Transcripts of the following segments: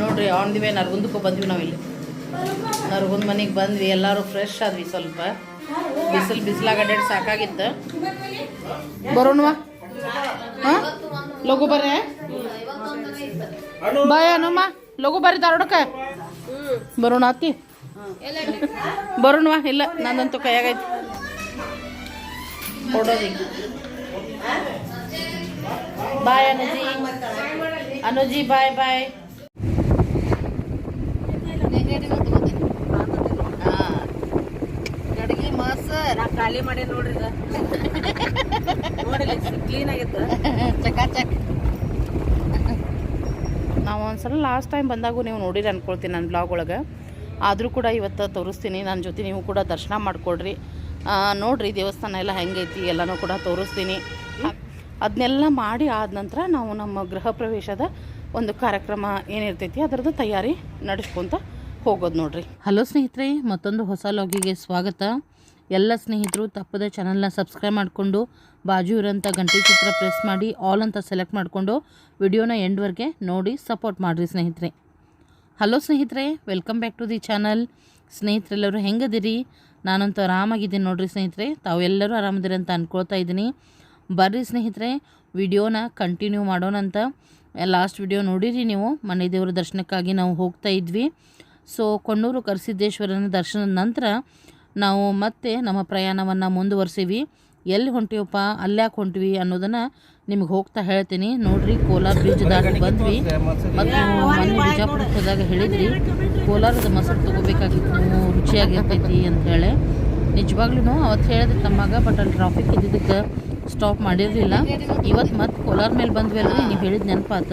ನೋಡ್ರಿ on the way ನರಗುಂದಕ್ಕೂ ಬಂದ್ವಿ ನಾವು ಇಲ್ಲಿ. ನರಗುಂದ ಮನೆಗೆ ಬಂದ್ವಿ, ಎಲ್ಲರೂ ಫ್ರೆಶ್ ಆದ್ವಿ ಸ್ವಲ್ಪ. ಬಿಸಿಲು ಬಿಸಿಲಾಗ ಅಡ್ಡಾಡಿ ಸಾಕಾಗಿತ್ತು. ಬರೋಣವಾ ಹಾಂ? ಲಘು ಬರ್ರೆ. ಬಾಯ್ ಅನುಮ್ಮ ಲಘು ಬರ್ರಿ ಧಾರವಾಡಕ್ಕೆ ಬರೋಣ ಅತ್ತಿ ಬರೋಣವಾ ಇಲ್ಲ, ನಂದಂತೂ ಕೈಯಾಗೈತಿ. ಬಾಯ್ ಅನುಜಿ. ಅನುಜಿ, ಬಾಯ್ ಬಾಯ್. ನಾ ಖಾಲಿ ಮಾಡಿ ನೋಡ್ರಿ ಕ್ಲೀನ್ ಆಗಿತ್ತು ಚಕಾಚಕ್ ನಾವು ಒಂದ್ಸಲ ಲಾಸ್ಟ್ ಟೈಮ್ ಬಂದಾಗೂ ನೀವು ನೋಡಿರಿ ಅನ್ಕೊಳ್ತೀನಿ ನನ್ನ ಬ್ಲಾಗ್ ಒಳಗೆ. ಆದರೂ ಕೂಡ ಇವತ್ತು ತೋರಿಸ್ತೀನಿ ನನ್ನ ಜೊತೆ ನೀವು ಕೂಡ ದರ್ಶನ ಮಾಡಿಕೊಡ್ರಿ. ನೋಡಿರಿ ದೇವಸ್ಥಾನ ಎಲ್ಲ ಹೆಂಗೈತಿ ಎಲ್ಲನೂ ಕೂಡ ತೋರಿಸ್ತೀನಿ. ಅದನ್ನೆಲ್ಲ ಮಾಡಿ ಆದ ನಂತರ ನಾವು ನಮ್ಮ ಗೃಹ ಪ್ರವೇಶದ ಒಂದು ಕಾರ್ಯಕ್ರಮ ಏನಿರ್ತೈತಿ ಅದರದ್ದು ತಯಾರಿ ನಡೆಸ್ಕೊಂತ ಹೋಗೋದು ನೋಡ್ರಿ. ಹಲೋ ಸ್ನೇಹಿತರೆ ಮತ್ತೊಂದು ಹೊಸ ಲಾಗಿಗೆ ಸ್ವಾಗತ. ಎಲ್ಲ ಸ್ನೇಹಿತರು ತಪ್ಪದೆ ಚಾನಲ್ನ ಸಬ್ಸ್ಕ್ರೈಬ್ ಮಾಡಿಕೊಂಡು ಬಾಜು ಇರೋಂಥ ಗಂಟೆ ಚಿತ್ರ ಪ್ರೆಸ್ ಮಾಡಿ ಆಲ್ ಅಂತ ಸೆಲೆಕ್ಟ್ ಮಾಡಿಕೊಂಡು ವಿಡಿಯೋನ ಎಂಡ್ವರೆಗೆ ನೋಡಿ ಸಪೋರ್ಟ್ ಮಾಡಿರಿ ಸ್ನೇಹಿತರೆ. ಹಲೋ ಸ್ನೇಹಿತರೆ welcome back to the channel ಸ್ನೇಹಿತರೆಲ್ಲರೂ ಹೆಂಗದಿರಿ? ನಾನಂತೂ ಆರಾಮಾಗಿದ್ದೀನಿ ನೋಡಿರಿ ಸ್ನೇಹಿತರೆ. ತಾವೆಲ್ಲರೂ ಆರಾಮದಿರಿ ಅಂತ ಅಂದ್ಕೊಳ್ತಾ ಇದ್ದೀನಿ. ಬರ್ರಿ ಸ್ನೇಹಿತರೆ, ವಿಡಿಯೋನ ಕಂಟಿನ್ಯೂ ಮಾಡೋಣಂತ ಲಾಸ್ಟ್ ವಿಡಿಯೋ ನೋಡಿರಿ ನೀವು, ಮನೆ ದೇವರ ದರ್ಶನಕ್ಕಾಗಿ ನಾವು ಹೋಗ್ತಾ ಇದ್ವಿ. ಸೊ ಕೊಣ್ಣೂರು ಕರಸಿದ್ದೇಶ್ವರನ ದರ್ಶನದ ನಂತರ ನಾವು ಮತ್ತೆ ನಮ್ಮ ಪ್ರಯಾಣವನ್ನು ಮುಂದುವರಿಸೀವಿ. ಎಲ್ಲಿ ಹೊಂಟಿವಪ್ಪ ಅಲ್ಯಾಕೆ ಹೊಂಟ್ವಿ ಅನ್ನೋದನ್ನು ನಿಮ್ಗೆ ಹೋಗ್ತಾ ಹೇಳ್ತೀನಿ. ನೋಡ್ರಿ ಕೋಲಾರ ಬ್ರಿಡ್ಜ್ ದಾಟಿ ಬಂದ್ವಿ. ಮತ್ತು ಮೊನ್ನೆ ಬಿಜಾಪುರಕ್ಕೆ ಹೋದಾಗ ಹೇಳಿದ್ರಿ ಕೋಲಾರದ ಮೊಸರು ತೊಗೋಬೇಕಾಗಿತ್ತು ನೀವು ರುಚಿಯಾಗಿರ್ತೈತಿ ಅಂತ ಹೇಳಿ. ನಿಜವಾಗ್ಲೂ ಅವತ್ತು ಹೇಳಿದೆ ತಮ್ಮಾಗ ಬಟ್ ಅಲ್ಲಿ ಟ್ರಾಫಿಕ್ ಇದ್ದಿದ್ದಕ್ಕೆ ಸ್ಟಾಪ್ ಮಾಡಿರಲಿಲ್ಲ. ಇವತ್ತು ಮತ್ತೆ ಕೋಲಾರ ಮೇಲೆ ಬಂದ್ವಿ ಅಲ್ರಿ, ನೀವು ಹೇಳಿದ ನೆನಪಾತ.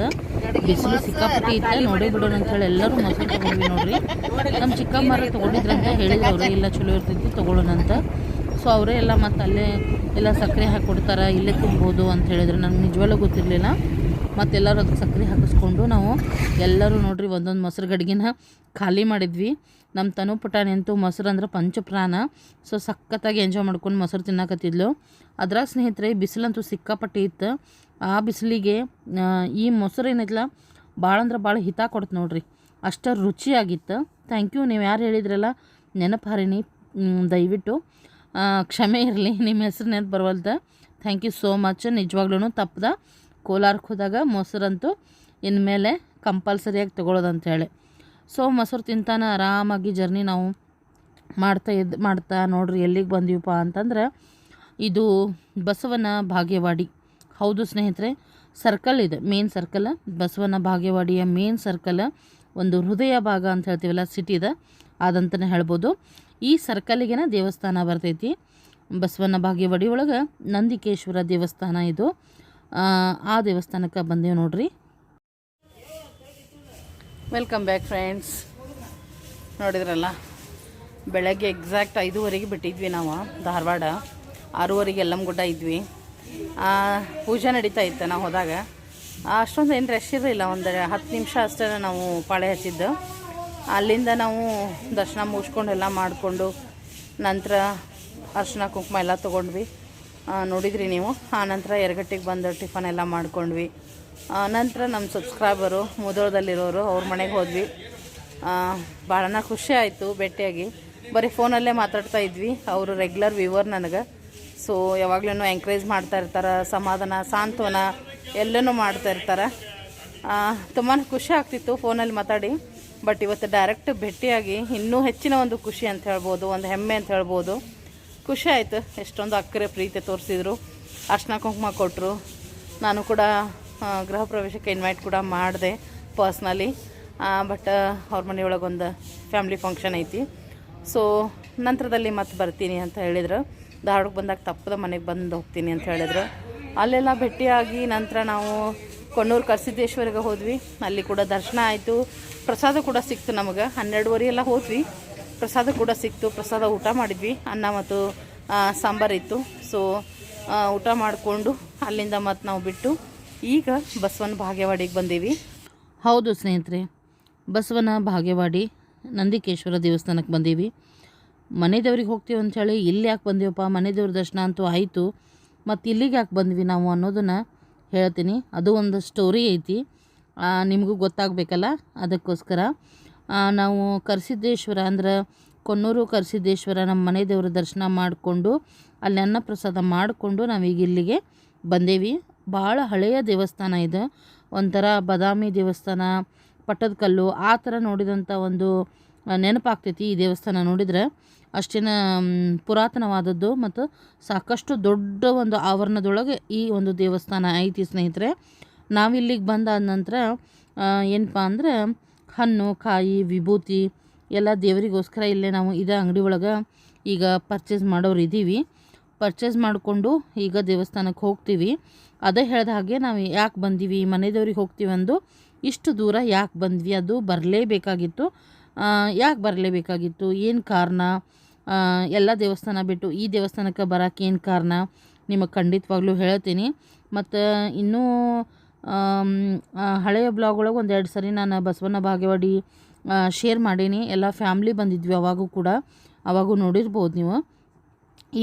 ಬಿಸಿಲು ಸಿಕ್ಕಾಪಟ್ಟಿ ಇತ್ತು ನೋಡಿ ಬಿಡೋಣ ಅಂತ ಹೇಳಿ ಎಲ್ಲರೂ ಮೊಸರು ತೊಗೊಂಡ್ವಿ ನೋಡ್ರಿ. ನಮ್ಮ ಚಿಕ್ಕಮ್ಮರ ತೊಗೊಂಡಿದ್ರಂತ ಹೇಳಿದ್ರು ಅವರೇ ಇಲ್ಲ ಚಲೋ ಇರ್ತೈತಿ ತೊಗೊಳ್ಳೋಣ ಅಂತ. ಸೊ ಅವರೇ ಎಲ್ಲ ಮತ್ತು ಅಲ್ಲೇ ಎಲ್ಲ ಸಕ್ಕರೆ ಹಾಕಿ ಕೊಡ್ತಾರೆ, ಇಲ್ಲೇ ತಿನ್ಬೋದು ಅಂತ ಹೇಳಿದ್ರು. ನನಗೆ ನಿಜವಾಗ್ಲೂ ಗೊತ್ತಿರಲಿಲ್ಲ. ಮತ್ತೆಲ್ಲರೂ ಅದಕ್ಕೆ ಸಕ್ಕರೆ ಹಾಕಿಸ್ಕೊಂಡು ನಾವು ಎಲ್ಲರೂ ನೋಡ್ರಿ ಒಂದೊಂದು ಮೊಸರು ಗಡಿಗೆನ ಖಾಲಿ ಮಾಡಿದ್ವಿ. ನಮ್ಮ ತನು ಪುಟಾಣಿ ಅಂತೂ ಮೊಸರು ಅಂದ್ರೆ ಪಂಚಪ್ರಾಣ. ಸೊ ಸಖತ್ತಾಗಿ ಎಂಜಾಯ್ ಮಾಡ್ಕೊಂಡು ಮೊಸರು ತಿನ್ನಕತ್ತಿದ್ಲು. ಅದ್ರಾಗ ಸ್ನೇಹಿತರೆ, ಬಿಸಿಲಂತೂ ಸಿಕ್ಕಾಪಟ್ಟಿ ಇತ್ತು ಆ ಬಿಸಿಲಿಗೆ ಈ ಮೊಸರು ಏನೈತಲ್ಲ ಭಾಳ ಅಂದ್ರೆ ಭಾಳ ಹಿತ ಕೊಡ್ತು ನೋಡ್ರಿ. ಅಷ್ಟು ರುಚಿಯಾಗಿತ್ತು. ಥ್ಯಾಂಕ್ ಯು ನೀವು ಯಾರು ಹೇಳಿದ್ರಲ್ಲ ನೆನಪು ಹರಿಣಿ ದಯವಿಟ್ಟು. ಕ್ಷಮೆ ಇರಲಿ. ನಿಮ್ಮ ಹೆಸರು ನೆನಪು ಬರವಲ್ದ ಥ್ಯಾಂಕ್ ಯು ಸೋ ಮಚ್ ನಿಜವಾಗ್ಲೂ ತಪ್ಪದ ಕೋಲಾರಕ್ಕೆ ಹೋದಾಗ ಮೊಸರಂತೂ ಇನ್ಮೇಲೆ ಕಂಪಲ್ಸರಿಯಾಗಿ ತೊಗೊಳೋದಂತ ಹೇಳಿ ಸೊ ಮೊಸರು ತಿಂತಾನೆ ಆರಾಮಾಗಿ ಜರ್ನಿ ನಾವು ಮಾಡ್ತಾ ಇದ್ದು ಮಾಡ್ತಾ ನೋಡ್ರಿ ಎಲ್ಲಿಗೆ ಬಂದೀವಪ್ಪ ಅಂತಂದ್ರೆ ಇದು ಬಸವನ ಭಾಗ್ಯವಾಡಿ. ಹೌದು ಸ್ನೇಹಿತರೆ ಸರ್ಕಲ್ ಇದೆ ಮೇನ್ ಸರ್ಕಲ್ ಬಸವನ ಭಾಗ್ಯವಾಡಿಯ ಮೇನ್ ಸರ್ಕಲ್ ಒಂದು ಹೃದಯ ಭಾಗ ಅಂತ ಹೇಳ್ತೀವಲ್ಲ ಸಿಟಿದ ಅದಂತಲೇ ಹೇಳ್ಬೋದು. ಈ ಸರ್ಕಲಿಗೆನ ದೇವಸ್ಥಾನ ಬರ್ತೈತಿ. ಬಸವನ ಭಾಗ್ಯವಾಡಿ ಒಳಗೆ ನಂದಿಕೇಶ್ವರ ದೇವಸ್ಥಾನ ಇದು. ಆ ದೇವಸ್ಥಾನಕ್ಕೆ ಬಂದೇವು ನೋಡ್ರಿ. ವೆಲ್ಕಮ್ ಬ್ಯಾಕ್ ಫ್ರೆಂಡ್ಸ್ ನೋಡಿದ್ರಲ್ಲ? ಬೆಳಗ್ಗೆ ಎಕ್ಸಾಕ್ಟ್ ಐದೂವರೆಗೆ ಬಿಟ್ಟಿದ್ವಿ ನಾವು ಧಾರವಾಡ. ಆರೂವರೆಗೆ ಯಲ್ಲಮ್ಮಗುಡ್ಡ ಇದ್ವಿ. ಆ, ಪೂಜೆ ನಡೀತಾ ಇತ್ತು ನಾವು ಹೋದಾಗ. ಅಷ್ಟೊಂದು ಏನು ರಶ್ ಇರಲಿಲ್ಲ ಒಂದು ಹತ್ತು ನಿಮಿಷ ಅಷ್ಟೇ ನಾವು ಪಾಳೆ ಹಚ್ಚಿದ್ದು. ಅಲ್ಲಿಂದ ನಾವು ದರ್ಶನ ಮುಗಿಸ್ಕೊಂಡು ಎಲ್ಲ ಮಾಡಿಕೊಂಡು ನಂತರ ಅರ್ಶಿನ ಕುಂಕುಮ ಎಲ್ಲ ತೊಗೊಂಡ್ವಿ. ನೋಡಿದ್ರಿ ನೀವು. ಆ ನಂತರ ಎರಗಟ್ಟಿಗೆ ಬಂದು ಟಿಫನ್ ಎಲ್ಲ ಮಾಡ್ಕೊಂಡ್ವಿ. ಆ, ನಂತರ ನಮ್ಮ ಸಬ್ಸ್ಕ್ರೈಬರು ಮುದೋಳದಲ್ಲಿರೋರು ಅವ್ರ ಮನೆಗೆ ಹೋದ್ವಿ. ಭಾಳನ ಖುಷಿ ಆಯಿತು ಭೇಟಿಯಾಗಿ. ಬರೀ ಫೋನಲ್ಲೇ ಮಾತಾಡ್ತಾ ಇದ್ವಿ. ಅವರು ರೆಗ್ಯುಲರ್ ವ್ಯೂವರ್ ನನಗೆ. ಸೊ ಯಾವಾಗ್ಲೂ ಎಂಕರೇಜ್ ಮಾಡ್ತಾ ಇರ್ತಾರೆ. ಸಮಾಧಾನ ಸಾಂತ್ವನ ಎಲ್ಲನೂ ಮಾಡ್ತಾ ಇರ್ತಾರೆ. ತುಂಬಾ ಖುಷಿ ಆಗ್ತಿತ್ತು ಫೋನಲ್ಲಿ ಮಾತಾಡಿ. ಬಟ್ ಇವತ್ತು ಡೈರೆಕ್ಟ್ ಭೇಟಿಯಾಗಿ ಇನ್ನೂ ಹೆಚ್ಚಿನ ಒಂದು ಖುಷಿ ಅಂತ ಹೇಳ್ಬೋದು ಒಂದು ಹೆಮ್ಮೆ ಅಂತ ಹೇಳ್ಬೋದು. ಖುಷಿ ಆಯಿತು. ಎಷ್ಟೊಂದು ಅಕ್ಕರೆ ಪ್ರೀತಿ ತೋರಿಸಿದ್ರು. ಅರ್ಶನ ಕುಂಕುಮ ಕೊಟ್ಟರು ನಾನು ಕೂಡ ಗೃಹ ಪ್ರವೇಶಕ್ಕೆ ಇನ್ವೈಟ್ ಕೂಡ ಮಾಡಿದೆ ಪರ್ಸ್ನಲಿ ಬಟ್ ಅವ್ರ ಮನೆಯೊಳಗೆ ಒಂದು ಫ್ಯಾಮ್ಲಿ ಫಂಕ್ಷನ್ ಐತಿ. ಸೊ ನಂತರದಲ್ಲಿ ಮತ್ತೆ ಬರ್ತೀನಿ ಅಂತ ಹೇಳಿದ್ರು. ಧಾರವಾಡಕ್ಕೆ ಬಂದಾಗ ತಪ್ಪದ ಮನೆಗೆ ಬಂದು ಹೋಗ್ತೀನಿ ಅಂತ ಹೇಳಿದ್ರು. ಅಲ್ಲೆಲ್ಲ ಭೇಟಿಯಾಗಿ ನಂತರ ನಾವು ಕೊಣ್ಣೂರು ಕರ್ಸಿದ್ದೇಶ್ವರಿಗೆ ಹೋದ್ವಿ. ಅಲ್ಲಿ ಕೂಡ ದರ್ಶನ ಆಯಿತು. ಪ್ರಸಾದ ಕೂಡ ಸಿಕ್ತು ನಮಗೆ. ಹನ್ನೆರಡುವರೆ ಎಲ್ಲ ಹೋದ್ವಿ. ಪ್ರಸಾದ ಕೂಡ ಸಿಕ್ತು. ಪ್ರಸಾದ ಊಟ ಮಾಡಿದ್ವಿ. ಅನ್ನ ಮತ್ತು ಆ, ಸಾಂಬಾರ್ ಇತ್ತು ಸೊ ಊಟ ಮಾಡಿಕೊಂಡು ಅಲ್ಲಿಂದ ಮತ್ತು ನಾವು ಬಿಟ್ಟು ಈಗ ಬಸವನ ಭಾಗ್ಯವಾಡಿಗೆ ಬಂದೀವಿ. ಹೌದು ಸ್ನೇಹಿತರೆ ಬಸವನ ಭಾಗ್ಯವಾಡಿ ನಂದಿಕೇಶ್ವರ ದೇವಸ್ಥಾನಕ್ಕೆ ಬಂದೀವಿ. ಮನೆ ದೇವ್ರಿಗೆ ಹೋಗ್ತೀವಿ ಅಂಥೇಳಿ ಇಲ್ಲಿ ಯಾಕೆ ಬಂದೀವಪ್ಪ? ಮನೆ ದೇವ್ರ ದರ್ಶನ ಅಂತೂ ಆಯಿತು. ಮತ್ತು ಇಲ್ಲಿಗೆ ಯಾಕೆ ಬಂದ್ವಿ ನಾವು ಅನ್ನೋದನ್ನು ಹೇಳ್ತೀನಿ. ಅದು ಒಂದು ಸ್ಟೋರಿ ಐತಿ. ನಿಮಗೂ ಗೊತ್ತಾಗಬೇಕಲ್ಲ? ಅದಕ್ಕೋಸ್ಕರ ನಾವು ಕರಿಸಿದ್ದೇಶ್ವರ ಅಂದ್ರೆ ಕೊನ್ನೂರು ಕರಿಸಿದ್ದೇಶ್ವರ ನಮ್ಮ ಮನೆ ದೇವರ ದರ್ಶನ ಮಾಡಿಕೊಂಡು ಅಲ್ಲಿ ಅನ್ನ ಪ್ರಸಾದ ಮಾಡಿಕೊಂಡು ನಾವೀಗ ಇಲ್ಲಿಗೆ ಬಂದೇವಿ. ಭಾಳ ಹಳೆಯ ದೇವಸ್ಥಾನ ಇದು. ಒಂಥರ ಬಾದಾಮಿ ದೇವಸ್ಥಾನ ಪಟ್ಟದಕಲ್ಲು ಆ ಥರ ನೋಡಿದಂಥ ಒಂದು ನೆನಪಾಗ್ತೈತಿ ಈ ದೇವಸ್ಥಾನ ನೋಡಿದರೆ. ಅಷ್ಟೇನ ಪುರಾತನವಾದದ್ದು ಮತ್ತು ಸಾಕಷ್ಟು ದೊಡ್ಡ ಒಂದು ಆವರಣದೊಳಗೆ ಈ ಒಂದು ದೇವಸ್ಥಾನ ಐತಿ ಸ್ನೇಹಿತರೆ. ನಾವಿಲ್ಲಿಗೆ ಬಂದಾದ ನಂತರ ಏನಪ್ಪ ಅಂದ್ರೆ ಹಣ್ಣು, ಕಾಯಿ, ವಿಭೂತಿ ಎಲ್ಲ ದೇವರಿಗೋಸ್ಕರ ಇಲ್ಲೇ ನಾವು ಇದೇ ಅಂಗಡಿ ಒಳಗೆ ಈಗ ಪರ್ಚೇಸ್ ಮಾಡೋರು ಇದ್ದೀವಿ ಪರ್ಚೇಸ್ ಮಾಡಿಕೊಂಡು ಈಗ ದೇವಸ್ಥಾನಕ್ಕೆ ಹೋಗ್ತೀವಿ. ಅದೇ ಹೇಳಿದ ಹಾಗೆ ನಾವು ಯಾಕೆ ಬಂದೀವಿ ಮನೆ ದೇವ್ರಿಗೆ ಹೋಗ್ತೀವಿ ಅಂದು ಇಷ್ಟು ದೂರ ಯಾಕೆ ಬಂದ್ವಿ, ಅದು ಬರಲೇಬೇಕಾಗಿತ್ತು. ಯಾಕೆ ಬರಲೇಬೇಕಾಗಿತ್ತು, ಏನು ಕಾರಣ? ಎಲ್ಲ ದೇವಸ್ಥಾನ ಬಿಟ್ಟು ಈ ದೇವಸ್ಥಾನಕ್ಕೆ ಬರೋಕ್ಕೆ ಏನು ಕಾರಣ? ನಿಮಗೆ ಖಂಡಿತವಾಗ್ಲೂ ಹೇಳ್ತೀನಿ. ಮತ್ತು ಇನ್ನೂ ಹಳೆಯ ಬ್ಲಾಗ್ ಒಳಗೆ ಒಂದೆರಡು ಸರಿ ನಾನು ಬಸವಣ್ಣ ಬಾಗೇವಾಡಿ ಶೇರ್ ಮಾಡೀನಿ. ಎಲ್ಲ ಫ್ಯಾಮ್ಲಿ ಬಂದಿದ್ವಿ ಅವಾಗೂ ಕೂಡ. ಅವಾಗೂ ನೋಡಿರ್ಬೋದು ನೀವು.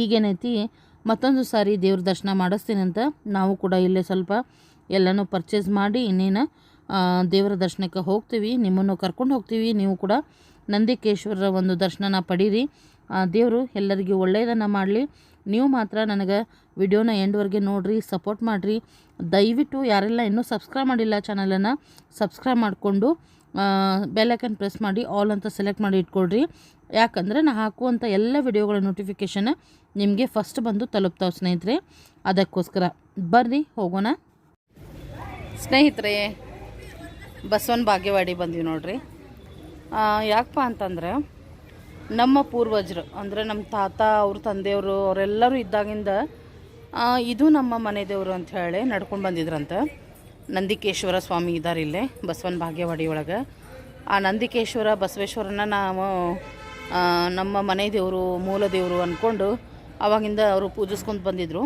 ಈಗೇನೈತಿ, ಮತ್ತೊಂದು ಸಾರಿ ದೇವ್ರ ದರ್ಶನ ಮಾಡಿಸ್ತೀನಿ ಅಂತ ನಾವು ಕೂಡ ಇಲ್ಲೇ ಸ್ವಲ್ಪ ಎಲ್ಲನೂ ಪರ್ಚೇಸ್ ಮಾಡಿ ಇನ್ನೇನು ದೇವರ ದರ್ಶನಕ್ಕೆ ಹೋಗ್ತೀವಿ. ನಿಮ್ಮನ್ನು ಕರ್ಕೊಂಡು ಹೋಗ್ತೀವಿ. ನೀವು ಕೂಡ ನಂದಿಕೇಶ್ವರರ ಒಂದು ದರ್ಶನನ ಪಡೀರಿ. ದೇವರು ಎಲ್ಲರಿಗೂ ಒಳ್ಳೆಯದನ್ನು ಮಾಡಲಿ. ನೀವು ಮಾತ್ರ ನನಗೆ ವಿಡಿಯೋನ ಎಂಡ್ವರೆಗೆ ನೋಡಿರಿ ಸಪೋರ್ಟ್ ಮಾಡಿರಿ. ದಯವಿಟ್ಟು ಯಾರೆಲ್ಲ ಇನ್ನೂ ಸಬ್ಸ್ಕ್ರೈಬ್ ಮಾಡಿಲ್ಲ ಚಾನಲನ್ನು ಸಬ್ಸ್ಕ್ರೈಬ್ ಮಾಡಿಕೊಂಡು ಬೆಲ್ಲೈಕನ್ ಪ್ರೆಸ್ ಮಾಡಿ ಆಲ್ ಅಂತ ಸೆಲೆಕ್ಟ್ ಮಾಡಿ ಇಟ್ಕೊಳ್ರಿ. ಯಾಕಂದರೆ ನಾ ಹಾಕುವಂಥ ಎಲ್ಲ ವಿಡಿಯೋಗಳ ನೋಟಿಫಿಕೇಷನ್ ನಿಮಗೆ ಫಸ್ಟ್ ಬಂದು ತಲುಪ್ತಾವೆ ಸ್ನೇಹಿತರೆ. ಅದಕ್ಕೋಸ್ಕರ ಬರ್ರಿ, ಹೋಗೋಣ. ಸ್ನೇಹಿತರೆ, ಬಸವನ ಭಾಗ್ಯವಾಡಿ ಬಂದ್ವಿ ನೋಡ್ರಿ. ಯಾಕಪ್ಪ ಅಂತಂದ್ರೆ ನಮ್ಮ ಪೂರ್ವಜರು, ಅಂದರೆ ನಮ್ಮ ತಾತ, ಅವ್ರ ತಂದೆಯವರು, ಅವರೆಲ್ಲರೂ ಇದ್ದಾಗಿಂದ ಇದು ನಮ್ಮ ಮನೆ ದೇವರು ಅಂತ ಹೇಳಿ ನಡ್ಕೊಂಡು ಬಂದಿದ್ರಂತೆ. ನಂದಿಕೇಶ್ವರ ಸ್ವಾಮಿ ಇದ್ದಾರೆ ಇಲ್ಲೇ, ಬಸವನ ಭಾಗ್ಯವಾಡಿ ಒಳಗೆ. ಆ ನಂದಿಕೇಶ್ವರ, ಬಸವೇಶ್ವರನ ನಾವು ನಮ್ಮ ಮನೆ ದೇವರು, ಮೂಲ ದೇವರು ಅಂದ್ಕೊಂಡು ಅವಾಗಿಂದ ಅವರು ಪೂಜಿಸ್ಕೊಂಡು ಬಂದಿದ್ದರು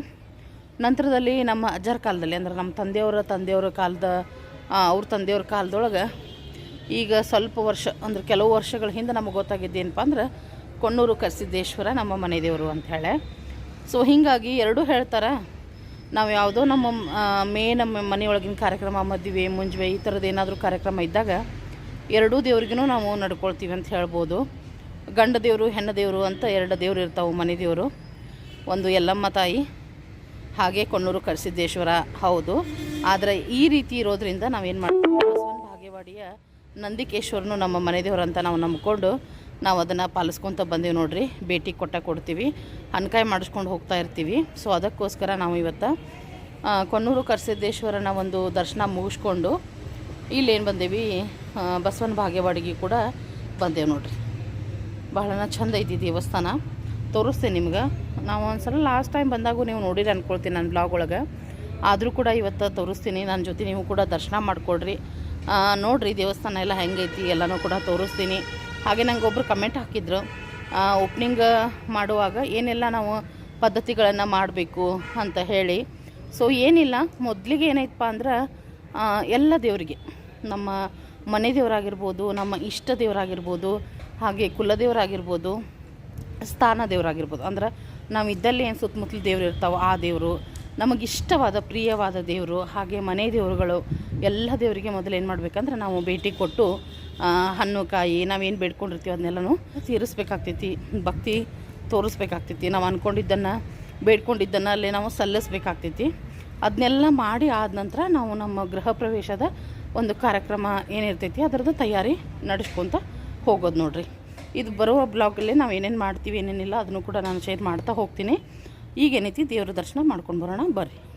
ನಂತರದಲ್ಲಿ ನಮ್ಮ ಅಜ್ಜರ ಕಾಲದಲ್ಲಿ, ಅಂದ್ರೆ ನಮ್ಮ ತಂದೆಯವರ ತಂದೆಯವರ ಕಾಲದ ಅವ್ರ ತಂದೆಯವ್ರ ಕಾಲದೊಳಗೆ ಈಗ ಸ್ವಲ್ಪ ವರ್ಷ, ಅಂದ್ರೆ ಕೆಲವು ವರ್ಷಗಳ ಹಿಂದೆ ನಮಗೆ ಗೊತ್ತಾಗಿದ್ದೇನಪ್ಪ ಅಂದ್ರೆ ಕೊಣ್ಣೂರು ಕರ್ಸಿದ್ದೇಶ್ವರ ನಮ್ಮ ಮನೆ ದೇವರು ಅಂಥೇಳಿ ಸೊ ಹೀಗಾಗಿ ಎರಡೂ ಹೇಳ್ತಾರೆ. ನಾವು ಯಾವುದೋ ನಮ್ಮ ಮೇ ನಮ್ಮ ಮನೆಯೊಳಗಿನ ಕಾರ್ಯಕ್ರಮ, ಮದುವೆ, ಮುಂಜುವೆ, ಈ ಥರದ್ದು ಏನಾದರೂ ಕಾರ್ಯಕ್ರಮ ಇದ್ದಾಗ ಎರಡೂ ದೇವ್ರಿಗೂ ನಾವು ನಡ್ಕೊಳ್ತೀವಿ ಅಂತ ಹೇಳ್ಬೋದು. ಗಂಡ ದೇವರು, ಹೆಣ್ಣು ದೇವರು ಅಂತ ಎರಡು ದೇವರು ಇರ್ತಾವೆ ಮನೆ ದೇವರು. ಒಂದು ಯಲ್ಲಮ್ಮ ತಾಯಿ, ಹಾಗೆ ಕೊಣ್ಣೂರು ಕರಸಿದ್ದೇಶ್ವರ, ಹೌದು. ಆದರೆ ಈ ರೀತಿ ಇರೋದ್ರಿಂದ ನಾವೇನು ಮಾಡ್ತೀವಿ, ಬಸವನ ಭಾಗ್ಯವಾಡಿಯ ನಂದಿಕೇಶ್ವರನು ನಮ್ಮ ಮನೆ ದೇವರು ಅಂತ ನಾವು ನಂಬ್ಕೊಂಡು ನಾವು ಅದನ್ನು ಪಾಲಿಸ್ಕೊತ ಬಂದೀವಿ ನೋಡಿರಿ. ಭೇಟಿ ಕೊಟ್ಟ ಕೊಡ್ತೀವಿ. ಹಣ್ಕಾಯಿ ಮಾಡಿಸ್ಕೊಂಡು ಹೋಗ್ತಾ ಇರ್ತೀವಿ. ಸೊ ಅದಕ್ಕೋಸ್ಕರ ನಾವು ಇವತ್ತು ಕೊನ್ನೂರು ಕರಿಸಿದ್ದೇಶ್ವರನ ಒಂದು ದರ್ಶನ ಮುಗಿಸ್ಕೊಂಡು ಇಲ್ಲೇನು ಬಂದೇವಿ ಬಸವನ ಭಾಗ್ಯವಾಡಿಗೆ ಕೂಡ ಬಂದೇವು ನೋಡಿರಿ. ಬಹಳನ ಚಂದ ಐತಿ ದೇವಸ್ಥಾನ. ತೋರಿಸ್ತೀನಿ ನಿಮ್ಗೆ. ನಾವು ಒಂದ್ಸಲ ಲಾಸ್ಟ್ ಟೈಮ್ ಬಂದಾಗೂ ನೀವು ನೋಡಿರಿ ಅಂದ್ಕೊಳ್ತೀನಿ ನನ್ನ ಬ್ಲಾಗ್ ಒಳಗೆ. ಆದರೂ ಕೂಡ ಇವತ್ತು ತೋರಿಸ್ತೀನಿ. ನನ್ನ ಜೊತೆ ನೀವು ಕೂಡ ದರ್ಶನ ಮಾಡಿಕೊಡ್ರಿ. ನೋಡಿರಿ ದೇವಸ್ಥಾನ ಎಲ್ಲ ಹೆಂಗೈತಿ ಎಲ್ಲನೂ ಕೂಡ ತೋರಿಸ್ತೀನಿ. ಹಾಗೆ ನಂಗೆ ಒಬ್ಬರು ಕಮೆಂಟ್ ಹಾಕಿದ್ರು. ಓಪ್ನಿಂಗ್ ಮಾಡುವಾಗ ಏನೆಲ್ಲ ನಾವು ಪದ್ಧತಿಗಳನ್ನು ಮಾಡಬೇಕು ಅಂತ ಹೇಳಿ. ಸೊ ಏನಿಲ್ಲ, ಮೊದಲಿಗೆ ಏನೈತಪ್ಪ ಅಂದ್ರೆ ಎಲ್ಲ ದೇವರಿಗೆ, ನಮ್ಮ ಮನೆ ದೇವರಾಗಿರ್ಬೋದು, ನಮ್ಮ ಇಷ್ಟ ದೇವರಾಗಿರ್ಬೋದು, ಹಾಗೆ ಕುಲದೇವರಾಗಿರ್ಬೋದು, ಸ್ಥಾನ ದೇವರಾಗಿರ್ಬೋದು. ಅಂದ್ರೆ, ನಾವು ಇದ್ದಲ್ಲಿ ಏನು ಸುತ್ತಮುತ್ತಲು ದೇವರು ಇರ್ತಾವೆ ಆ ದೇವರು, ನಮಗಿಷ್ಟವಾದ ಪ್ರಿಯವಾದ ದೇವರು, ಹಾಗೆ ಮನೆ ದೇವರುಗಳು, ಎಲ್ಲ ದೇವರಿಗೆ ಮೊದಲು ಏನು ಮಾಡಬೇಕಂದ್ರೆ ನಾವು ಭೇಟಿ ಕೊಟ್ಟು ಹಣ್ಣು, ಕಾಯಿ, ನಾವೇನು ಬೇಡ್ಕೊಂಡಿರ್ತೀವಿ ಅದನ್ನೆಲ್ಲನೂ ತೀರಿಸ್ಬೇಕಾಗ್ತೈತಿ. ಭಕ್ತಿ ತೋರಿಸ್ಬೇಕಾಗ್ತೈತಿ. ನಾವು ಅಂದ್ಕೊಂಡಿದ್ದನ್ನು ಬೇಡ್ಕೊಂಡಿದ್ದನ್ನು ಅಲ್ಲೇ ನಾವು ಸಲ್ಲಿಸ್ಬೇಕಾಗ್ತೈತಿ. ಅದನ್ನೆಲ್ಲ ಮಾಡಿ ಆದ ನಂತರ ನಾವು ನಮ್ಮ ಗೃಹ ಪ್ರವೇಶದ ಒಂದು ಕಾರ್ಯಕ್ರಮ ಏನಿರ್ತೈತಿ, ಅದರದ್ದು ತಯಾರಿ ನಡೆಸ್ಕೊತ ಹೋಗೋದು ನೋಡ್ರಿ. ಇದು ಬರುವ ಬ್ಲಾಗಲ್ಲೇ ನಾವು ಏನೇನು ಮಾಡ್ತೀವಿ, ಏನೇನಿಲ್ಲ, ಅದನ್ನು ಕೂಡ ನಾನು ಶೇರ್ ಮಾಡ್ತಾ ಹೋಗ್ತೀನಿ. ಈಗೇನೈತಿ ದೇವರ ದರ್ಶನ ಮಾಡ್ಕೊಂಡು ಬರೋಣ, ಬರ್ರಿ.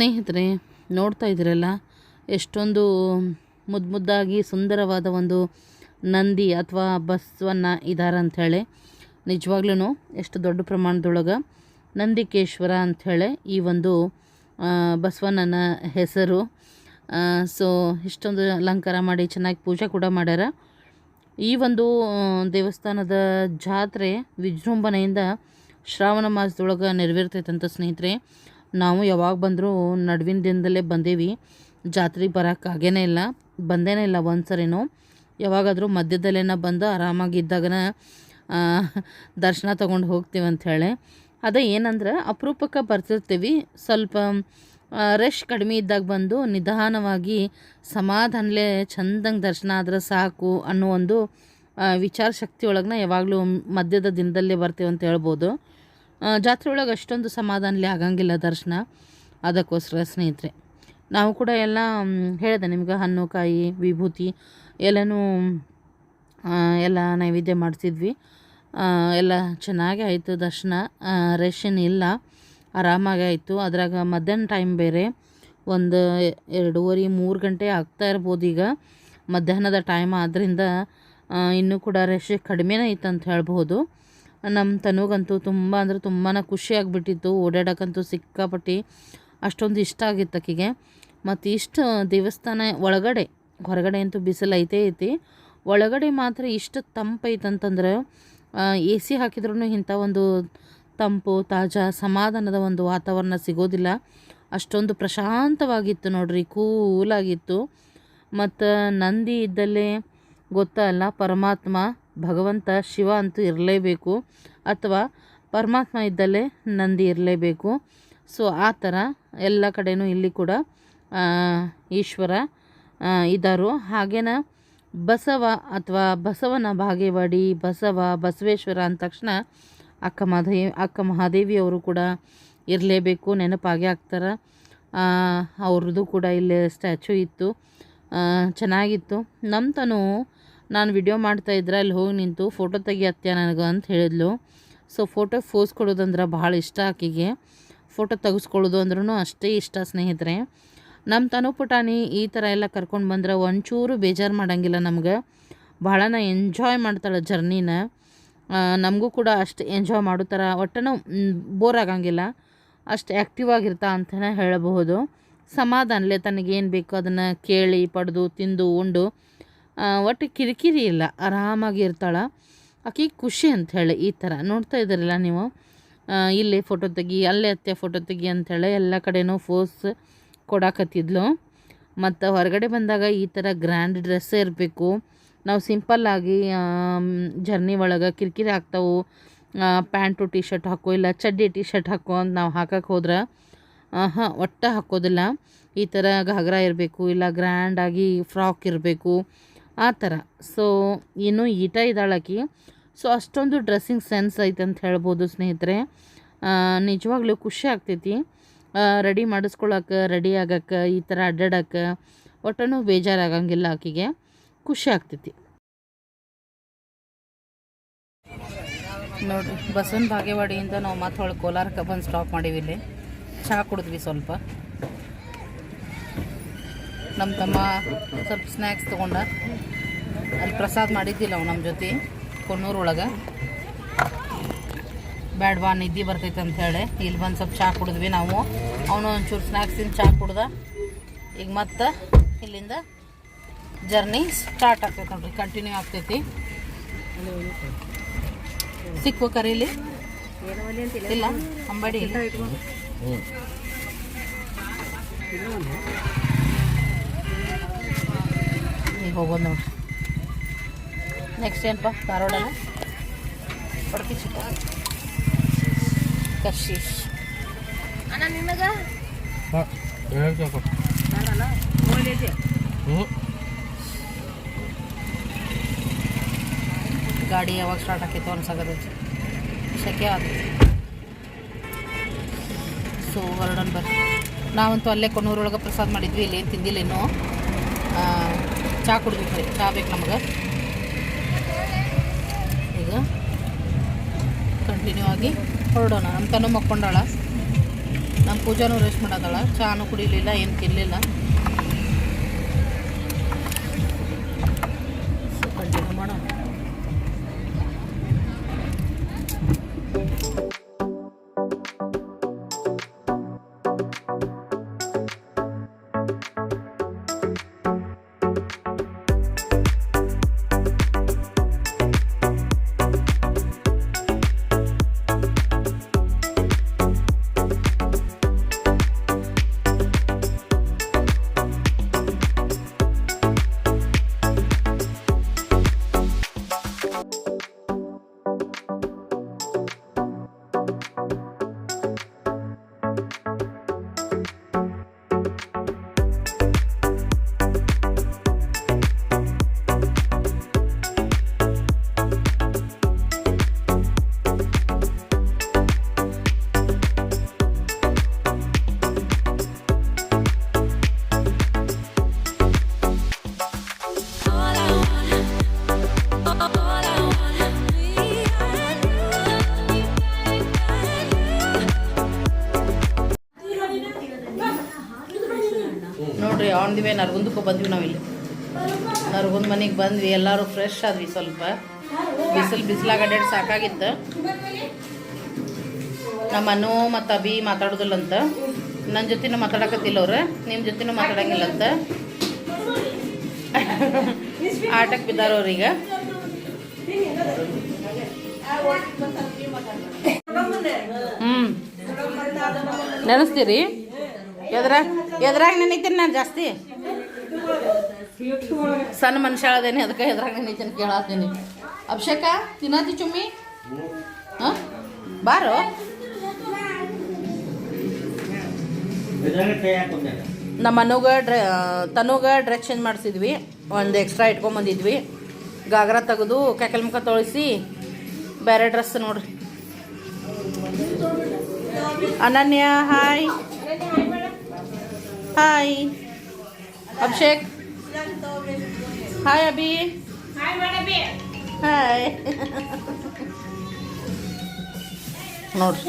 ಸ್ನೇಹಿತರೆ, ನೋಡ್ತಾ ಇದ್ದೀರಲ್ಲ, ಎಷ್ಟೊಂದು ಮುದ್ದು ಮುದ್ದಾಗಿ ಸುಂದರವಾದ ಒಂದು ನಂದಿ ಅಥವಾ ಬಸವನ್ನ ಇದ್ದಾರೆ ಅಂಥೇಳಿ ನಿಜವಾಗ್ಲೂ ಎಷ್ಟು ದೊಡ್ಡ ಪ್ರಮಾಣದೊಳಗೆ ನಂದಿಕೇಶ್ವರ ಅಂಥೇಳಿ ಈ ಒಂದು ಬಸವಣ್ಣನ ಹೆಸರು. ಸೊ, ಇಷ್ಟೊಂದು ಅಲಂಕಾರ ಮಾಡಿ ಚೆನ್ನಾಗಿ ಪೂಜೆ ಕೂಡ ಮಾಡ್ಯಾರ. ಈ ಒಂದು ದೇವಸ್ಥಾನದ ಜಾತ್ರೆ ವಿಜೃಂಭಣೆಯಿಂದ ಶ್ರಾವಣ ಮಾಸದೊಳಗೆ ನೆರವೇರ್ತೈತಂತ ಸ್ನೇಹಿತರೆ. ನಾವು ಯಾವಾಗ ಬಂದರೂ ನಡುವಿನ ದಿನದಲ್ಲೇ ಬಂದೇವಿ. ಜಾತ್ರೆಗೆ ಬರೋಕ್ಕಾಗೇನೇ ಇಲ್ಲ. ಬಂದೇನೇ ಇಲ್ಲ ಒಂದು ಸರಿನೂ ಯಾವಾಗಾದರೂ ಮಧ್ಯದಲ್ಲೇನ ಬಂದು ಆರಾಮಾಗಿದ್ದಾಗನ ದರ್ಶನ ತೊಗೊಂಡು ಹೋಗ್ತೀವಿ ಅಂಥೇಳಿ ಅದೇ ಏನಂದ್ರೆ, ಅಪರೂಪಕ್ಕೆ ಬರ್ತಿರ್ತೀವಿ. ಸ್ವಲ್ಪ ರಶ್ ಕಡಿಮೆ ಇದ್ದಾಗ ಬಂದು ನಿಧಾನವಾಗಿ ಸಮಾಧಾನಲೇ ಚಂದಂಗೆ ದರ್ಶನ ಆದ್ರೆ ಸಾಕು ಅನ್ನೋ ಒಂದು ವಿಚಾರ ಶಕ್ತಿ ಒಳಗೆ ಯಾವಾಗಲೂ ಮಧ್ಯದ ದಿನದಲ್ಲೇ ಬರ್ತೀವಿ ಅಂತ ಹೇಳ್ಬೋದು. ಜಾತ್ರೆ ಒಳಗೆ ಅಷ್ಟೊಂದು ಸಮಾಧಾನಲಿ ಆಗಂಗಿಲ್ಲ ದರ್ಶನ. ಅದಕ್ಕೋಸ್ಕರ ಸ್ನೇಹಿತರೆ, ನಾವು ಕೂಡ ಎಲ್ಲ ಹೇಳಿದೆ ನಿಮ್ಗೆ ಹಣ್ಣು, ಕಾಯಿ, ವಿಭೂತಿ ಎಲ್ಲನೂ ಎಲ್ಲ ನೈವೇದ್ಯ ಮಾಡಿಸಿದ್ವಿ ಎಲ್ಲ ಚೆನ್ನಾಗೇ ಆಯಿತು ದರ್ಶನ. ರೇಷನ್ ಇಲ್ಲ, ಆರಾಮಾಗಿ ಆಯಿತು. ಅದ್ರಾಗ ಮಧ್ಯಾಹ್ನ ಟೈಮ್ ಬೇರೆ, ಒಂದು ಎರಡೂವರೆ, ಮೂರು ಗಂಟೆ ಆಗ್ತಾ ಇರ್ಬೋದು ಈಗ. ಮಧ್ಯಾಹ್ನದ ಟೈಮ್ ಆದ್ದರಿಂದ ಇನ್ನೂ ಕೂಡ ರಶ್ ಕಡಿಮೆನೇ ಇತ್ತು ಅಂತ ಹೇಳ್ಬೋದು ನಮ್ಮ ತನಗಂತೂ ತುಂಬ ಅಂದರೆ ತುಂಬಾ ಖುಷಿ ಆಗಿಬಿಟ್ಟಿತ್ತು. ಓಡಾಡೋಕ್ಕಂತೂ ಸಿಕ್ಕಾಪಟ್ಟಿ ಅಷ್ಟೊಂದು ಇಷ್ಟ ಆಗಿತ್ತು ಆಕಿಗೆ. ಮತ್ತು ಇಷ್ಟು ದೇವಸ್ಥಾನ ಒಳಗಡೆ, ಹೊರಗಡೆ ಅಂತೂ ಬಿಸಿಲು ಐತೆ ಐತಿ. ಒಳಗಡೆ ಮಾತ್ರ ಇಷ್ಟು ತಂಪೈತಂತಂದ್ರೆ ಎ ಸಿ ಹಾಕಿದ್ರೂ ಇಂಥ ಒಂದು ತಂಪು, ತಾಜಾ ಸಮಾಧಾನದ ಒಂದು ವಾತಾವರಣ ಸಿಗೋದಿಲ್ಲ. ಅಷ್ಟೊಂದು ಪ್ರಶಾಂತವಾಗಿತ್ತು ನೋಡ್ರಿ, ಕೂಲಾಗಿತ್ತು. ಮತ್ತು ನಂದಿ ಇದ್ದಲ್ಲೇ ಗೊತ್ತಲ್ಲ ಪರಮಾತ್ಮ ಭಗವಂತ ಶಿವ ಅಂತೂ ಇರಲೇಬೇಕು ಅಥವಾ ಪರಮಾತ್ಮ ಇದ್ದಲ್ಲೇ ನಂದಿ ಇರಲೇಬೇಕು. ಸೊ ಆ ಥರ ಎಲ್ಲ ಕಡೆನೂ ಇಲ್ಲಿ ಕೂಡ ಈಶ್ವರ ಇದ್ದಾರು ಹಾಗೇನ ಬಸವ ಅಥವಾ ಬಸವನ ಬಾಗೇವಾಡಿ, ಬಸವ, ಬಸವೇಶ್ವರ ಅಂದ ತಕ್ಷಣ ಅಕ್ಕ ಮಹಾದೇವಿ ಅಕ್ಕ ಮಹಾದೇವಿಯವರು ಕೂಡ ಇರಲೇಬೇಕು, ನೆನಪಾಗೆ ಆಗ್ತಾರೆ. ಅವ್ರದ್ದು ಕೂಡ ಇಲ್ಲಿ ಸ್ಟ್ಯಾಚು ಇತ್ತು. ಚೆನ್ನಾಗಿತ್ತು. ನಮ್ಮ ತನು ನಾನು ವಿಡಿಯೋ ಮಾಡ್ತಾ ಇದ್ರೆ ಅಲ್ಲಿ ಹೋಗಿ ನಿಂತು ಫೋಟೋ ತೆಗಿ ಅತ್ಯ ನನಗೆ ಅಂತ ಹೇಳಿದ್ಲು. ಸೊ ಫೋಟೋ ಫೋಸ್ ಕೊಡೋದಂದ್ರೆ ಭಾಳ ಇಷ್ಟ ಆಕೆಗೆ. ಫೋಟೋ ತೆಗೆಸ್ಕೊಳ್ಳೋದು ಅಂದ್ರೂ ಅಷ್ಟೇ ಇಷ್ಟ ಸ್ನೇಹಿತರೆ. ನಮ್ಮ ತನು ಪುಟಾಣಿ ಈ ಥರ ಎಲ್ಲ ಕರ್ಕೊಂಡು ಬಂದ್ರೆ ಒಂಚೂರು ಬೇಜಾರು ಮಾಡಂಗಿಲ್ಲ ನಮ್ಗೆ. ಭಾಳನ ಎಂಜಾಯ್ ಮಾಡ್ತಾಳೆ ಜರ್ನಿನ ನಮಗೂ ಕೂಡ ಅಷ್ಟು ಎಂಜಾಯ್ ಮಾಡೋ ಥರ ಒಟ್ಟನೂ ಬೋರ್ ಆಗಂಗಿಲ್ಲ. ಅಷ್ಟು ಆ್ಯಕ್ಟಿವ್ ಆಗಿರ್ತಾ ಅಂತಲೇ ಹೇಳಬಹುದು. ಸಮಾಧಾನಲೆ ತನಗೇನು ಬೇಕೋ ಅದನ್ನು ಕೇಳಿ, ಪಡೆದು, ತಿಂದು, ಉಂಡು. ಒಟ್ಟು ಕಿರಿಕಿರಿ ಇಲ್ಲ. ಆರಾಮಾಗಿ ಇರ್ತಾಳೆ. ಆಕೆ ಖುಷಿ ಅಂತ ಹೇಳಿ ಈ ಥರ. ನೋಡ್ತಾ ಇದ್ದೀರಲ್ಲ ನೀವು? ಇಲ್ಲಿ ಫೋಟೋ ತೆಗಿ, ಅಲ್ಲೇ ಅತ್ತೆ ಫೋಟೋ ತೆಗಿ ಅಂಥೇಳಿ ಎಲ್ಲ ಕಡೆನೂ ಫೋಸ್ ಕೊಡಾಕತ್ತಿದ್ಲು. ಮತ್ತು ಹೊರಗಡೆ ಬಂದಾಗ ಈ ಥರ ಗ್ರ್ಯಾಂಡ್ ಡ್ರೆಸ್ಸೇ ಇರಬೇಕು. ನಾವು ಸಿಂಪಲ್ಲಾಗಿ ಜರ್ನಿ ಒಳಗೆ ಕಿರಿಕಿರಿ ಹಾಕ್ತಾವೆ. ಪ್ಯಾಂಟು ಟಿ ಶರ್ಟ್ ಹಾಕೋ, ಇಲ್ಲ ಚಡ್ಡಿ ಟಿ ಶರ್ಟ್ ಹಾಕೋ ಅಂತ ನಾವು ಹಾಕಕ್ಕೆ ಹೋದ್ರೆ ಹಾಂ ಒಟ್ಟು ಹಾಕೋದಿಲ್ಲ. ಈ ಥರ ಘಾಗ್ರಾ ಇರಬೇಕು, ಇಲ್ಲ ಗ್ರ್ಯಾಂಡಾಗಿ ಫ್ರಾಕ್ ಇರಬೇಕು. ಆ ಥರ. ಸೊ ಏನು ಈಟ ಇದ್ದಾಳಾಕಿ ಸೊ ಅಷ್ಟೊಂದು ಡ್ರೆಸ್ಸಿಂಗ್ ಸೆನ್ಸ್ ಐತೆ ಅಂತ ಹೇಳ್ಬೋದು ಸ್ನೇಹಿತರೆ. ನಿಜವಾಗ್ಲೂ ಖುಷಿ ಆಗ್ತೈತಿ. ರೆಡಿ ಮಾಡಿಸ್ಕೊಳಕ್ಕೆ ರೆಡಿ ಆಗಕ್ಕೆ, ಈ ಥರ ಅಡ್ಡಾಡಕ್ಕೆ ಒಟ್ಟನು ಬೇಜಾರಾಗಂಗಿಲ್ಲ ಆಕಿಗೆ. ಖುಷಿ ಆಗ್ತೈತಿ. ನೋಡಿರಿ ಬಸವನ ಭಾಗ್ಯವಾಡಿಯಿಂದ ನಾವು ಮತ್ತೆ ಕೋಲಾರಕ್ಕೆ ಬಂದು ಸ್ಟಾಪ್ ಮಾಡೀವಿ ಇಲ್ಲಿ. ಚಹಾ ಕುಡಿದ್ವಿ ಸ್ವಲ್ಪ. ನಮ್ಮ ತಮ್ಮ ಸ್ವಲ್ಪ ಸ್ನ್ಯಾಕ್ಸ್ ತೊಗೊಂಡ. ಅಲ್ಲಿ ಪ್ರಸಾದ್ ಮಾಡಿದ್ದಿಲ್ಲ ಅವು ನಮ್ಮ ಜೊತೆ ಕೊನ್ನೂರೊಳಗೆ ಬ್ಯಾಡ್ವಾ, ನಿದ್ದೆ ಬರ್ತೈತೆ ಅಂತ ಹೇಳಿ. ಇಲ್ಲಿ ಬಂದು ಸ್ವಲ್ಪ ಚಹಾ ಕುಡಿದ್ವಿ ನಾವು. ಅವನು ಒಂಚೂರು ಸ್ನ್ಯಾಕ್ಸಿನ ಚಹಾ ಕುಡ್ದ. ಈಗ ಮತ್ತೆ ಇಲ್ಲಿಂದ ಜರ್ನಿ ಸ್ಟಾರ್ಟ್ ಆಗ್ತೈತೆ ನೋಡ್ರಿ ಕಂಟಿನ್ಯೂ ಆಗ್ತೈತಿ. ಸಿಕ್ಕು ಕರೀಲಿ ಇಲ್ಲ. ಅಂಬಾಡಿ ಇಲ್ಲ. ಈಗ ಹೋಗೋದು ನೋಡ್ರಿ. ನೆಕ್ಸ್ಟ್ ಏನಪ್ಪ ಧಾರವಾಡನ? ಪಡ್ಕಿ ಚಿಕ್ಕ. ಕಶೀಶ್ ಅಣ್ಣ ನಿನಗ ಹ್ಞೂ. ಗಾಡಿ ಯಾವಾಗ ಸ್ಟಾರ್ಟ್ ಆಕೈತೆ ಅನ್ಸಾಗದ ಶಕೆ ಆದೈತಿ ಸೊ ಹೊರಡೋಣ ಬರ್ರಿ ನಾವಂತೂ ಅಲ್ಲೇ ಕೊನ್ನೂರೊಳಗೆ ಪ್ರಸಾದ ಮಾಡಿದ್ವಿ ಇಲ್ಲಿ ಏನು ತಿಂದಿಲ್ಲ ಇನ್ನೂ. ಚಾ ಚಹಾ ರೀ ಚಹಾ ಬೇಕು ನಮ್ಗೆ. ಈಗ ಕಂಟಿನ್ಯೂ ಆಗಿ ಹೊರಡೋಣ. ನಮ್ಮ ತನು ಮಕ್ಕೊಂಡಾಳ. ನಮ್ಮ ಪೂಜಾನು ರೆಸ್ಟ್ ಮಾಡೋದಾಳ ಚಾನು ಕುಡಿಲಿಲ್ಲ, ಏನು ತಿನ್ನಲಿಲ್ಲ ಕಂಟಿನ್ಯೂ ಮಾಡೋಣ. ಬಂದ್ವಿ ನಾವಿಲ್ಲಿ. ನರ್ಗುಂದ ಮನೆಗೆ ಬಂದ್ವಿ, ಎಲ್ಲರೂ ಫ್ರೆಶ್ ಆದ್ವಿ ಸ್ವಲ್ಪ. ಬಿಸಿಲು ಬಿಸಿಲಾಗ ಸಾಕಾಗಿತ್ತು. ನಮ್ಮ ಅನು ಮತ್ತು ಅಭಿ ಮಾತಾಡೋದಿಲ್ಲಂತ. ನನ್ನ ಜೊತೆನೂ ಮಾತಾಡಕತ್ತಿಲ್ಲ ಅವ್ರು ನಿಮ್ಮ ಜೊತೆನೂ ಮಾತಾಡಂಗಿಲ್ಲಂತ. ಆಟಕ್ಕೆ ಬಿದ್ದಾರ ಅವ್ರೀಗ ಹ್ಞೂ ನೆನೆಸ್ತೀರಿ? ಎದ್ರಾಗ ಎದ್ರಾಗ ನೆನೀತೀನಿ ನಾನು ಜಾಸ್ತಿ? ಸಣ್ಣ ಮನುಷ್ಯ ಅದೇನಿ ಅದಕ್ಕೆ ಎದ್ರಾಗ ನೆನೀತೀನಿ ಕೇಳತ್ತೀನಿ ಅಭಿಷೇಕ, ತಿನ್ನತಿ ಚುಮ್ಮಿ? ಹಾಂ? ಬಾರೋ. ನಮ್ಮ ಮನುಗ ಡ್ರೆ ತನುಗ ಡ್ರೆಸ್ ಚೇಂಜ್ ಮಾಡಿಸಿದ್ವಿ. ಒಂದು ಎಕ್ಸ್ಟ್ರಾ ಇಟ್ಕೊಂಬಂದಿದ್ವಿ. ಗಾಗ್ರ ತೆಗೆದು ಕೆಕಲ್ ಮುಖ ತೊಳಿಸಿ, ಬೇರೆ ಡ್ರೆಸ್ ನೋಡ್ರಿ. Ananya, hi. Hi. Abhishek. Hi Abhi hi ನೋಡ್ರಿ.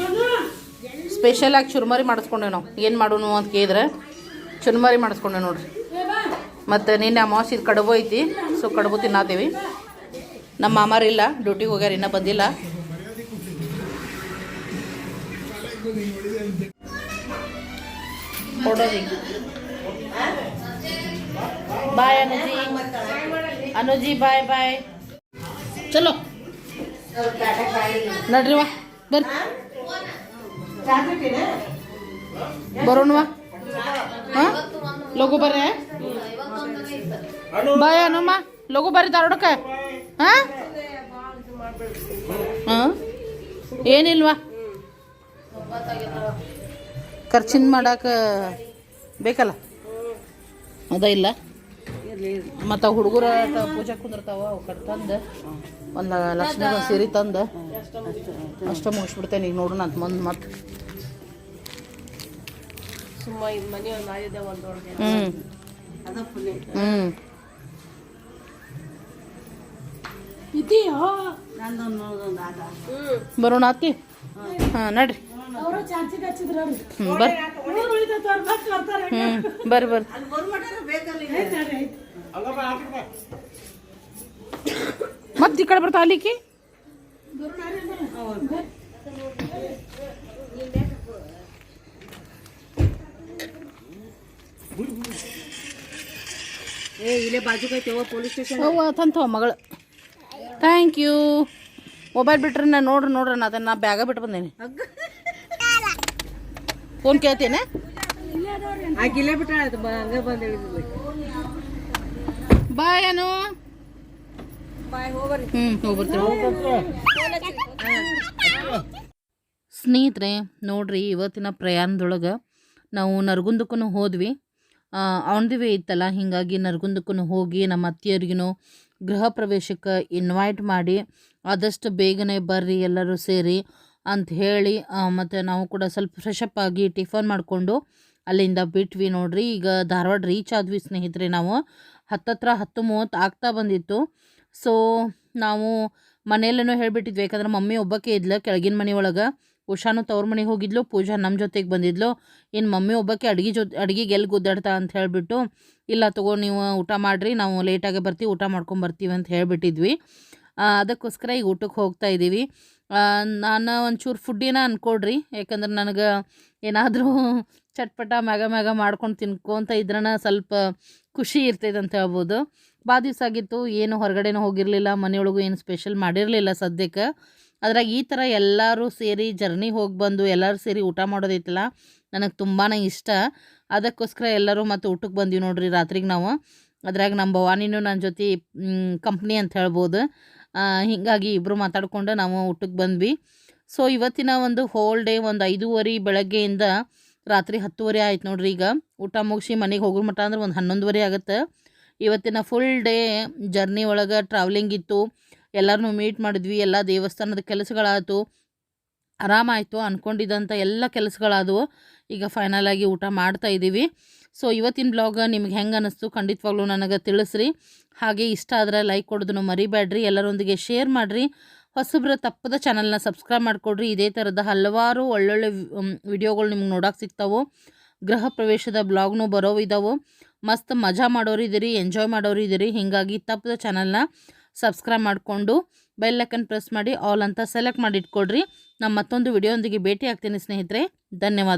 ಸ್ಪೆಷಲ್ ಆಗಿ ಚುರ್ಮರಿ ಮಾಡಿಸ್ಕೊಂಡೆ ನಾವು. ಏನು ಮಾಡೋಣ ಅಂತ ಕೇಳಿದ್ರೆ ಚುರ್ಮರಿ ಮಾಡಿಸ್ಕೊಂಡೆ ನೋಡ್ರಿ. ಮತ್ತು ನಿನ್ನೆ ಅಮಾವಾಸ್ಯದ ಕಡುಬು ಐತಿ ಸೊ ಕಡುಬು ತಿನ್ನಾತೀವಿ. ನಮ್ಮ ಮಾಮಾರಿಲ್ಲ ಡ್ಯೂಟಿಗೆ ಹೋಗ್ಯಾರ ಇನ್ನೂ ಬಂದಿಲ್ಲ. ಕೊಡೋದಿ ಬಾಯ್ ಅನುಜಿ. ಅನುಜಿ, ಬಾಯ್ ಬಾಯ್. ಚಲೋ. ನಡ್ರಿ ವಾ ಬರ್ರಿ ಬರೋಣವಾ ಹಾಂ? ಲಘು ಬರ್ರೆ ಬಾಯ್ ಅನುಮ್ಮ ಲಘು ಬರ್ರಿ ಧಾರವಾಡಕ್ಕೆ. ಹಾಂ? ಹಾಂ? ಏನಿಲ್ವಾ? ಖರ್ಚಿನ ಮಾಡಕ್ಕೆ ಬೇಕಲ್ಲ? ಅದ ಇಲ್ಲ. ಮತ್ತು ಹುಡುಗರ ಪೂಜೆ ಕುಂದಿರ್ತಾವ ಅವು ಕಟ್ ತಂದು. ಒಂದು ಲಕ್ಷ್ಮಿ ಸೀರೆ ತಂದು. ಅಷ್ಟು ಮುಗಿಸ್ಬಿಡ್ತೇನೆ ಈಗ ನೋಡೋಣ ಅಂತ ಮುಂದೆ ಮತ್ತೆ ಬರೋಣ ಅತ್ತಿ ಹಾಂ ನಡ್ರಿ. ಬರ್ರಿ ಬರ್ರಿ ಬರ್ರಿ ಅಲ್ಲಿ ಬರ್ಮಟ್ಟಾರ ಬೇಕಲ್ಲ ಮತ್ತೆ ಈ ಕಡೆ ಬರ್ತಾ ಅಲ್ಲಿಕಿ ಏ ಇಲ್ಲೇ ಬಾಜುಕೈತೆವ ಪೊಲೀಸ್ ಸ್ಟೇಷನ್ ಅವ್ವ ತಂತವ ಮಗಳು ಥ್ಯಾಂಕ್ ಯು ಮೊಬೈಲ್ ಬಿಟ್ರೆ ನಾನು ನೋಡ್ರಿ ನೋಡ್ರಿ ನಾ ಅದನ್ನ ನಾ ಬ್ಯಾಗ ಬಿಟ್ಟು ಬಂದೇನಿ ಫೋನ್ ಕೇಳ್ತೇನೆ ಆಕೆ ಇಲ್ಲೇ ಬಿಟ್ಟ ಹಂಗೆ ಬಂದು ಹೇಳಿದ್ವಿ ಬಾಯ್ ಅನು. ಸ್ನೇಹಿತರೆ ನೋಡ್ರಿ ಇವತ್ತಿನ ಪ್ರಯಾಣದೊಳಗೆ ನಾವು ನರಗುಂದಕ್ಕೂ ಹೋದ್ವಿ. ಆನ್ ದಿ ವೇ ಇತ್ತಲ್ಲ ಹೀಗಾಗಿ ನರಗುಂದಕ್ಕೂ ಹೋಗಿ ನಮ್ಮ ಅತ್ತಿಯರಿಗೂ ಗೃಹ ಪ್ರವೇಶಕ್ಕೆ ಇನ್ವೈಟ್ ಮಾಡಿ ಆದಷ್ಟು ಬೇಗನೆ ಬರ್ರಿ ಎಲ್ಲರೂ ಸೇರಿ ಅಂತ ಹೇಳಿ ಮತ್ತು ನಾವು ಕೂಡ ಸ್ವಲ್ಪ ಫ್ರೆಶಪ್ ಆಗಿ ಟಿಫನ್ ಮಾಡಿಕೊಂಡು ಅಲ್ಲಿಂದ ಬಿಟ್ವಿ ನೋಡ್ರಿ. ಈಗ ಧಾರವಾಡ ರೀಚ್ ಆದ್ವಿ ಸ್ನೇಹಿತರೆ ನಾವು. ಹತ್ತತ್ರ ಹತ್ತು ಮೂವತ್ತು ಆಗ್ತಾ ಬಂದಿತ್ತು. ಸೊ ನಾವು ಮನೆಯಲ್ಲೇನೋ ಹೇಳಿಬಿಟ್ಟಿದ್ವಿ. ಯಾಕಂದ್ರೆ ಮಮ್ಮಿ ಒಬ್ಬಕ್ಕೆ ಇದ್ಲು ಕೆಳಗಿನ ಮನೆ ಒಳಗೆ. ಉಷಾನು ತವ್ರ ಮನೆಗೆ ಹೋಗಿದ್ಲು, ಪೂಜಾ ನಮ್ಮ ಜೊತೆಗೆ ಬಂದಿದ್ಲು. ಇನ್ನು ಮಮ್ಮಿ ಒಬ್ಬಕ್ಕೆ ಅಡುಗೆ ಜೊತೆ ಅಡುಗೆಗೆ ಎಲ್ಲಿ ಗುದ್ದಾಡ್ತಾ ಅಂತ ಹೇಳಿಬಿಟ್ಟು, ಇಲ್ಲ ತಗೋ ನೀವು ಊಟ ಮಾಡಿರಿ, ನಾವು ಲೇಟಾಗೆ ಬರ್ತೀವಿ, ಊಟ ಮಾಡ್ಕೊಂಡು ಬರ್ತೀವಿ ಅಂತ ಹೇಳಿಬಿಟ್ಟಿದ್ವಿ. ಅದಕ್ಕೋಸ್ಕರ ಈಗ ಊಟಕ್ಕೆ ಹೋಗ್ತಾ ಇದ್ದೀವಿ ನಾನು ಒಂಚೂರು ಫುಡ್ಡಿನ ಅನ್ಕೊಡ್ರಿ. ಯಾಕಂದ್ರೆ ನನಗೆ ಏನಾದರೂ ಚಟ್ಪಟ, ಮ್ಯಾಗ ಮ್ಯಾಗ ಮಾಡ್ಕೊಂಡು ತಿನ್ಕೊತ ಇದ್ರನ ಸ್ವಲ್ಪ ಖುಷಿ ಇರ್ತೈತೆ ಅಂತ ಹೇಳ್ಬೋದು. ಭಾಳ ದಿವಸ ಆಗಿತ್ತು, ಏನು ಹೊರಗಡೆನೂ ಹೋಗಿರಲಿಲ್ಲ, ಮನೆಯೊಳಗೂ ಏನು ಸ್ಪೆಷಲ್ ಮಾಡಿರಲಿಲ್ಲ ಸದ್ಯಕ್ಕೆ. ಅದ್ರಾಗ ಈ ಥರ ಎಲ್ಲರೂ ಸೇರಿ ಜರ್ನಿ ಹೋಗಿ ಬಂದು ಎಲ್ಲರೂ ಸೇರಿ ಊಟ ಮಾಡೋದೈತಲ್ಲ, ನನಗೆ ತುಂಬಾ ಇಷ್ಟ. ಅದಕ್ಕೋಸ್ಕರ ಎಲ್ಲರೂ ಮತ್ತು ಊಟಕ್ಕೆ ಬಂದೀವಿ ನೋಡ್ರಿ ರಾತ್ರಿಗೆ ನಾವು. ಅದ್ರಾಗ ನಮ್ಮ ಭವಾನಿನೂ ನನ್ನ ಜೊತೆ ಕಂಪ್ನಿ ಅಂತ ಹೇಳ್ಬೋದು. ಹೀಗಾಗಿ ಇಬ್ಬರು ಮಾತಾಡ್ಕೊಂಡು ನಾವು ಊಟಕ್ಕೆ ಬಂದ್ವಿ. ಸೊ ಇವತ್ತಿನ ಒಂದು ಹೋಲ್ ಡೇ ಒಂದು ಐದೂವರೆ ಬೆಳಗ್ಗೆಯಿಂದ ರಾತ್ರಿ ಹತ್ತುವರೆ ಆಯ್ತು ನೋಡ್ರಿ ಈಗ. ಊಟ ಮುಗಿಸಿ ಮನೆಗೆ ಹೋಗೋ ಮಟ್ಟ ಅಂದ್ರೆ ಒಂದು ಹನ್ನೊಂದುವರೆ ಆಗುತ್ತೆ. ಇವತ್ತಿನ ಫುಲ್ ಡೇ ಜರ್ನಿ ಒಳಗೆ ಟ್ರಾವೆಲಿಂಗ್ ಇತ್ತು. ಎಲ್ಲರನ್ನೂ ಮೀಟ್ ಮಾಡಿದ್ವಿ, ಎಲ್ಲ ದೇವಸ್ಥಾನದ ಕೆಲಸಗಳಾಯಿತು. ಆರಾಮಾಯಿತು ಅಂದ್ಕೊಂಡಿದ್ದಂಥ ಎಲ್ಲ ಕೆಲಸಗಳಾದವು. ಈಗ ಫೈನಲ್ ಆಗಿ ಊಟ ಮಾಡ್ತಾ ಇದ್ದೀವಿ ಸೊ ಇವತ್ತಿನ ಬ್ಲಾಗ್ ನಿಮ್ಗೆ ಹೆಂಗೆ ಅನ್ನಿಸ್ತು ಖಂಡಿತವಾಗ್ಲೂ ನನಗೆ ತಿಳಿಸ್ರಿ. ಹಾಗೆ ಇಷ್ಟ ಆದರೆ ಲೈಕ್ ಕೊಡೋದನ್ನು ಮರಿಬೇಡ್ರಿ ಎಲ್ಲರೊಂದಿಗೆ ಶೇರ್ ಮಾಡಿರಿ. ಹೊಸಬ್ರ ತಪ್ಪದ ಚಾನಲ್ನ ಸಬ್ಸ್ಕ್ರೈಬ್ ಮಾಡಿಕೊಡ್ರಿ. ಇದೇ ಥರದ ಹಲವಾರು ಒಳ್ಳೊಳ್ಳೆ ವಿಡಿಯೋಗಳು ನಿಮ್ಗೆ ನೋಡೋಕೆ ಸಿಗ್ತಾವೆ. ಗೃಹ ಪ್ರವೇಶದ ಬ್ಲಾಗ್ನು ಬರೋವು ಇದ್ದಾವೆ ಮಸ್ತ್ ಮಜಾ ಮಾಡೋರು ಇದ್ದೀರಿ ಎಂಜಾಯ್ ಮಾಡೋರು ಇದ್ದೀರಿ ಹೀಗಾಗಿ ತಪ್ಪದ ಚಾನಲ್ನ ಸಬ್ಸ್ಕ್ರೈಬ್ ಮಾಡಿಕೊಂಡು ಬೆಲ್ಲೈಕನ್ ಪ್ರೆಸ್ ಮಾಡಿ, ಆಲ್ ಅಂತ ಸೆಲೆಕ್ಟ್ ಮಾಡಿ ಇಟ್ಕೊಡ್ರಿ ನಮ್ಮ ಮತ್ತೊಂದು ವಿಡಿಯೋದೊಂದಿಗೆ ಭೇಟಿ ಆಗ್ತೀನಿ ಸ್ನೇಹಿತರೆ. ಧನ್ಯವಾದ.